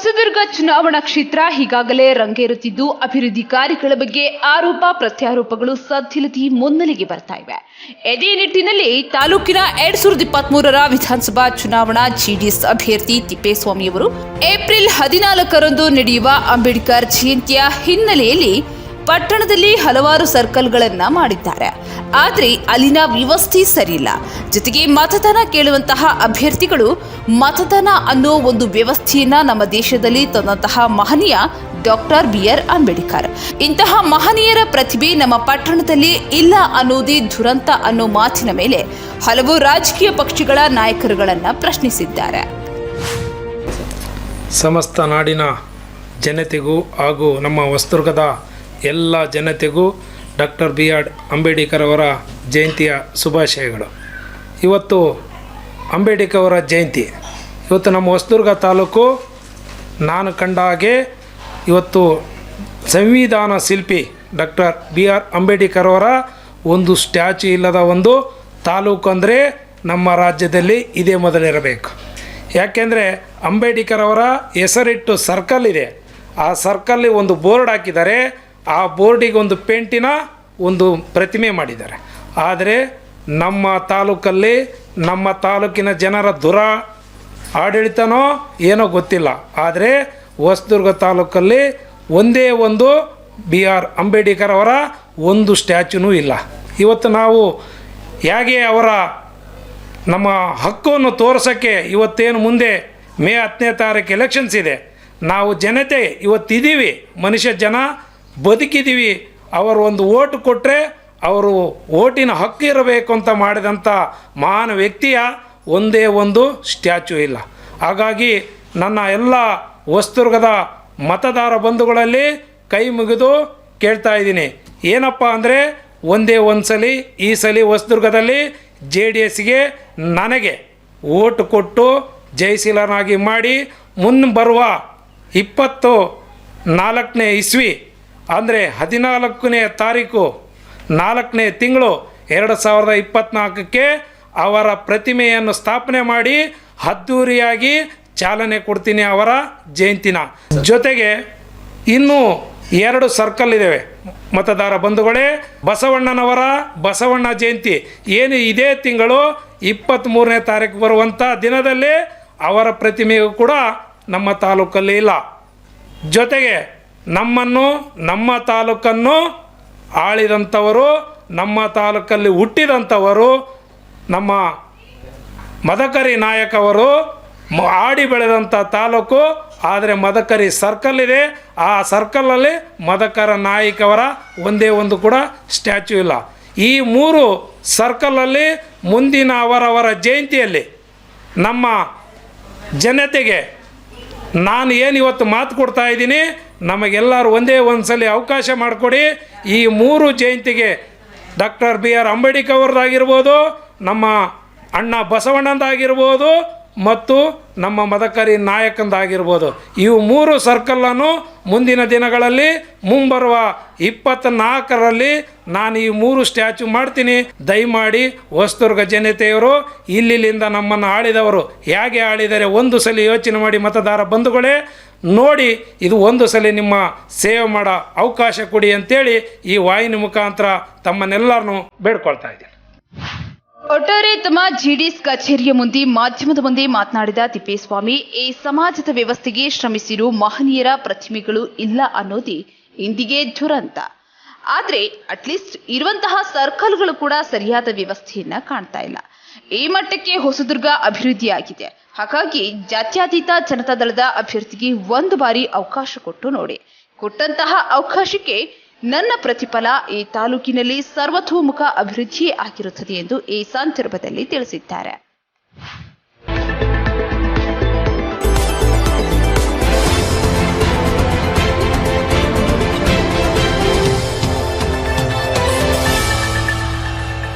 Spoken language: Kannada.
ಹೊಸದುರ್ಗ ಚುನಾವಣಾ ಕ್ಷೇತ್ರ ಈಗಾಗಲೇ ರಂಗೇರುತ್ತಿದ್ದು, ಅಭಿವೃದ್ಧಿ ಕಾರ್ಯಗಳ ಬಗ್ಗೆ ಆರೋಪ, ಪ್ರತ್ಯಾರೋಪಗಳು ಸದ್ಯಲತಿ ಮುನ್ನೆಲೆಗೆ ಬರ್ತಾ ಇವೆ. ಇದೇ ನಿಟ್ಟಿನಲ್ಲಿ ತಾಲೂಕಿನ ಎರಡ್ ಸಾವಿರದ ಇಪ್ಪತ್ಮೂರರ ವಿಧಾನಸಭಾ ಚುನಾವಣಾ ಜೆಡಿಎಸ್ ಅಭ್ಯರ್ಥಿ ತಿಪ್ಪೇಸ್ವಾಮಿಯವರು ಏಪ್ರಿಲ್ ಹದಿನಾಲ್ಕರಂದು ನಡೆಯುವ ಅಂಬೇಡ್ಕರ್ ಜಯಂತಿಯ ಹಿನ್ನೆಲೆಯಲ್ಲಿ ಪಟ್ಟಣದಲ್ಲಿ ಹಲವಾರು ಸರ್ಕಲ್ಗಳನ್ನ ಮಾಡಿದ್ದಾರೆ. ಆದರೆ ಅಲ್ಲಿನ ವ್ಯವಸ್ಥೆ ಸರಿಯಿಲ್ಲ. ಜೊತೆಗೆ ಮತದಾನ ಕೇಳುವಂತಹ ಅಭ್ಯರ್ಥಿಗಳು ಮತದಾನ ಅನ್ನೋ ಒಂದು ವ್ಯವಸ್ಥೆಯನ್ನ ನಮ್ಮ ದೇಶದಲ್ಲಿ ತಂದಂತಹ ಮಹನೀಯ ಡಾಕ್ಟರ್ ಬಿ ಆರ್ ಅಂಬೇಡ್ಕರ್. ಇಂತಹ ಮಹನೀಯರ ಪ್ರತಿಭೆ ನಮ್ಮ ಪಟ್ಟಣದಲ್ಲಿ ಇಲ್ಲ ಅನ್ನೋದೇ ದುರಂತ ಅನ್ನೋ ಮಾತಿನ ಮೇಲೆ ಹಲವು ರಾಜಕೀಯ ಪಕ್ಷಗಳ ನಾಯಕರುಗಳನ್ನು ಪ್ರಶ್ನಿಸಿದ್ದಾರೆ. ಸಮಸ್ತ ನಾಡಿನ ಜನತೆಗೂ ಹಾಗೂ ನಮ್ಮ ಹೊಸದುರ್ಗದ ಎಲ್ಲ ಜನತೆಗೂ ಡಾಕ್ಟರ್ ಬಿ ಆರ್ ಅಂಬೇಡ್ಕರ್ ಅವರ ಜಯಂತಿಯ ಶುಭಾಶಯಗಳು. ಇವತ್ತು ಅಂಬೇಡ್ಕರ್ ಅವರ ಜಯಂತಿ. ಇವತ್ತು ನಮ್ಮ ಹೊಸದುರ್ಗ ತಾಲೂಕು ನಾನು ಕಂಡ ಹಾಗೆ ಇವತ್ತು ಸಂವಿಧಾನ ಶಿಲ್ಪಿ ಡಾಕ್ಟರ್ ಬಿ ಆರ್ ಅಂಬೇಡ್ಕರ್ ಅವರ ಒಂದು ಸ್ಟ್ಯಾಚು ಇಲ್ಲದ ಒಂದು ತಾಲೂಕು ಅಂದರೆ ನಮ್ಮ ರಾಜ್ಯದಲ್ಲಿ ಇದೇ ಮೊದಲಿರಬೇಕು. ಯಾಕೆಂದರೆ ಅಂಬೇಡ್ಕರ್ ಅವರ ಹೆಸರಿಟ್ಟು ಸರ್ಕಲ್ ಇದೆ. ಆ ಸರ್ಕಲ್ಲಿ ಒಂದು ಬೋರ್ಡ್ ಹಾಕಿದ್ದಾರೆ. ಆ ಬೋರ್ಡಿಗೆ ಒಂದು ಪೇಂಟಿನ ಒಂದು ಪ್ರತಿಮೆ ಮಾಡಿದ್ದಾರೆ. ಆದರೆ ನಮ್ಮ ತಾಲೂಕಲ್ಲಿ ನಮ್ಮ ತಾಲೂಕಿನ ಜನರ ದುರ ಆಡಳಿತನೋ ಏನೋ ಗೊತ್ತಿಲ್ಲ. ಆದರೆ ಹೊಸದುರ್ಗ ತಾಲೂಕಲ್ಲಿ ಒಂದೇ ಒಂದು ಬಿ ಆರ್ ಅಂಬೇಡ್ಕರ್ ಅವರ ಒಂದು ಸ್ಟ್ಯಾಚ್ಯೂನೂ ಇಲ್ಲ. ಇವತ್ತು ನಾವು ಹೇಗೆ ಅವರ ನಮ್ಮ ಹಕ್ಕನ್ನು ತೋರಿಸೋಕ್ಕೆ ಇವತ್ತೇನು ಮುಂದೆ ಮೇ ಹತ್ತನೇ ತಾರೀಕು ಎಲೆಕ್ಷನ್ಸ್ ಇದೆ. ನಾವು ಜನತೆ ಇವತ್ತಿದ್ದೀವಿ. ಮನುಷ್ಯ ಜನ ಬದುಕಿದ್ದೀವಿ ಅವರು ಒಂದು ಓಟು ಕೊಟ್ಟರೆ ಅವರು ಓಟಿನ ಹಕ್ಕು ಇರಬೇಕು ಅಂತ ಮಾಡಿದಂಥ ಮಹಾನ್ ವ್ಯಕ್ತಿಯ ಒಂದೇ ಒಂದು ಸ್ಟ್ಯಾಚು ಇಲ್ಲ. ಹಾಗಾಗಿ ನನ್ನ ಎಲ್ಲ ವಸ್ತುರ್ಗದ ಮತದಾರ ಬಂಧುಗಳಲ್ಲಿ ಕೈ ಮುಗಿದು ಕೇಳ್ತಾ ಇದ್ದೀನಿ. ಏನಪ್ಪ ಅಂದರೆ ಒಂದೇ ಒಂದು ಸಲ, ಈ ಸಲ ಹೊಸದುರ್ಗದಲ್ಲಿ ಜೆ ಡಿ ಎಸ್ಗೆ ನನಗೆ ಓಟು ಕೊಟ್ಟು ಜಯಶೀಲನಾಗಿ ಮಾಡಿ ಮುನ್ನ ಬರುವ ಇಪ್ಪತ್ತು ನಾಲ್ಕನೇ ಇಸ್ವಿ ಅಂದರೆ ಹದಿನಾಲ್ಕನೇ ತಾರೀಕು ನಾಲ್ಕನೇ ತಿಂಗಳು ಎರಡು ಸಾವಿರದ ಇಪ್ಪತ್ತ್ನಾಲ್ಕಕ್ಕೆ ಅವರ ಪ್ರತಿಮೆಯನ್ನು ಸ್ಥಾಪನೆ ಮಾಡಿ ಅದ್ದೂರಿಯಾಗಿ ಚಾಲನೆ ಕೊಡ್ತೀನಿ ಅವರ ಜಯಂತಿನ. ಜೊತೆಗೆ ಇನ್ನೂ ಎರಡು ಸರ್ಕಲ್ ಇದ್ದಾವೆ ಮತದಾರ ಬಂಧುಗಳೇ, ಬಸವಣ್ಣನವರ ಬಸವಣ್ಣ ಜಯಂತಿ. ಏನು ಇದೇ ತಿಂಗಳು ಇಪ್ಪತ್ತ್ಮೂರನೇ ತಾರೀಕು ಬರುವಂಥ ದಿನದಲ್ಲಿ ಅವರ ಪ್ರತಿಮೆಯು ಕೂಡ ನಮ್ಮ ತಾಲೂಕಲ್ಲಿ ಇಲ್ಲ. ಜೊತೆಗೆ ನಮ್ಮನ್ನು, ನಮ್ಮ ತಾಲೂಕನ್ನು ಆಳಿದಂಥವರು, ನಮ್ಮ ತಾಲೂಕಲ್ಲಿ ಹುಟ್ಟಿದಂಥವರು, ನಮ್ಮ ಮದಕರಿ ನಾಯಕವರು ಆಡಿ ಬೆಳೆದಂಥ ತಾಲೂಕು, ಆದರೆ ಮದಕರಿ ಸರ್ಕಲ್ ಇದೆ. ಆ ಸರ್ಕಲಲ್ಲಿ ಮದಕರ ನಾಯಕವರ ಒಂದೇ ಒಂದು ಕೂಡ ಸ್ಟ್ಯಾಚ್ಯೂ ಇಲ್ಲ. ಈ ಮೂರು ಸರ್ಕಲಲ್ಲಿ ಮುಂದಿನ ಅವರವರ ಜಯಂತಿಯಲ್ಲಿ ನಮ್ಮ ಜನತೆಗೆ ನಾನು ಏನು ಇವತ್ತು ಮಾತು ಕೊಡ್ತಾ ಇದ್ದೀನಿ? ನಮಗೆಲ್ಲರೂ ಒಂದೇ ಒಂದು ಸಲ ಅವಕಾಶ ಮಾಡಿಕೊಡಿ. ಈ ಮೂರು ಜಯಂತಿಗೆ ಡಾಕ್ಟರ್ ಬಿ ಆರ್ ಅಂಬೇಡ್ಕರ್ ಅವ್ರದ್ದಾಗಿರ್ಬೋದು ನಮ್ಮ ಅಣ್ಣ ಬಸವಣ್ಣಂದಾಗಿರ್ಬೋದು ಮತ್ತು ನಮ್ಮ ಮದಕರಿ ನಾಯಕಂದಾಗಿರ್ಬೋದು ಇವು ಮೂರು ಸರ್ಕಲನ್ನು ಮುಂದಿನ ದಿನಗಳಲ್ಲಿ ಮುಂಬರುವ ಇಪ್ಪತ್ತ್ನಾಲ್ಕರಲ್ಲಿ ನಾನು ಈ ಮೂರು ಸ್ಟ್ಯಾಚು ಮಾಡ್ತೀನಿ. ದಯಮಾಡಿ ಹೊಸದುರ್ಗ ಜನತೆಯವರು ಇಲ್ಲಿಂದ ನಮ್ಮನ್ನು ಆಳಿದವರು, ಹೇಗೆ ಆಳಿದರೆ ಒಂದು ಸಲ ಯೋಚನೆ ಮಾಡಿ ಮತದಾರ ಬಂಧುಗಳೇ ನೋಡಿ ಇದು ಒಂದು ಸಲ ನಿಮ್ಮ ಸೇವೆ ಮಾಡೋ ಅವಕಾಶ ಕೊಡಿ ಅಂತೇಳಿ ಈ ವಾಹಿನಿ ಮುಖಾಂತರ ತಮ್ಮನ್ನೆಲ್ಲರನ್ನು ಬೇಡ್ಕೊಳ್ತಾ ಇದ್ದೀನಿ. ಒಟ್ಟಾರೆ ತಮ್ಮ ಜೆಡಿಎಸ್ ಕಚೇರಿಯ ಮುಂದೆ ಮಾಧ್ಯಮದ ಮುಂದೆ ಮಾತನಾಡಿದ ತಿಪ್ಪೇಸ್ವಾಮಿ, ಈ ಸಮಾಜದ ವ್ಯವಸ್ಥೆಗೆ ಶ್ರಮಿಸಿರು ಮಹನೀಯರ ಪ್ರತಿಮೆಗಳು ಇಲ್ಲ ಅನ್ನೋದೇ ಇಂದಿಗೆ ದುರಂತ. ಆದ್ರೆ ಅಟ್ಲೀಸ್ಟ್ ಇರುವಂತಹ ಸರ್ಕಲ್ಗಳು ಕೂಡ ಸರಿಯಾದ ವ್ಯವಸ್ಥೆಯನ್ನ ಕಾಣ್ತಾ ಇಲ್ಲ. ಈ ಮಟ್ಟಕ್ಕೆ ಹೊಸದುರ್ಗ ಅಭಿವೃದ್ಧಿಯಾಗಿದೆ. ಹಾಗಾಗಿ ಜಾತ್ಯತೀತ ಜನತಾದಳದ ಅಭ್ಯರ್ಥಿಗೆ ಒಂದು ಬಾರಿ ಅವಕಾಶ ಕೊಟ್ಟು ನೋಡಿ. ಕೊಟ್ಟಂತಹ ಅವಕಾಶಕ್ಕೆ ನನ್ನ ಪ್ರತಿಫಲ ಈ ತಾಲೂಕಿನಲ್ಲಿ ಸರ್ವತೋಮುಖ ಅಭಿವೃದ್ಧಿಯೇ ಆಗಿರುತ್ತದೆ ಎಂದು ಈ ಸಂದರ್ಭದಲ್ಲಿ ತಿಳಿಸಿದ್ದಾರೆ.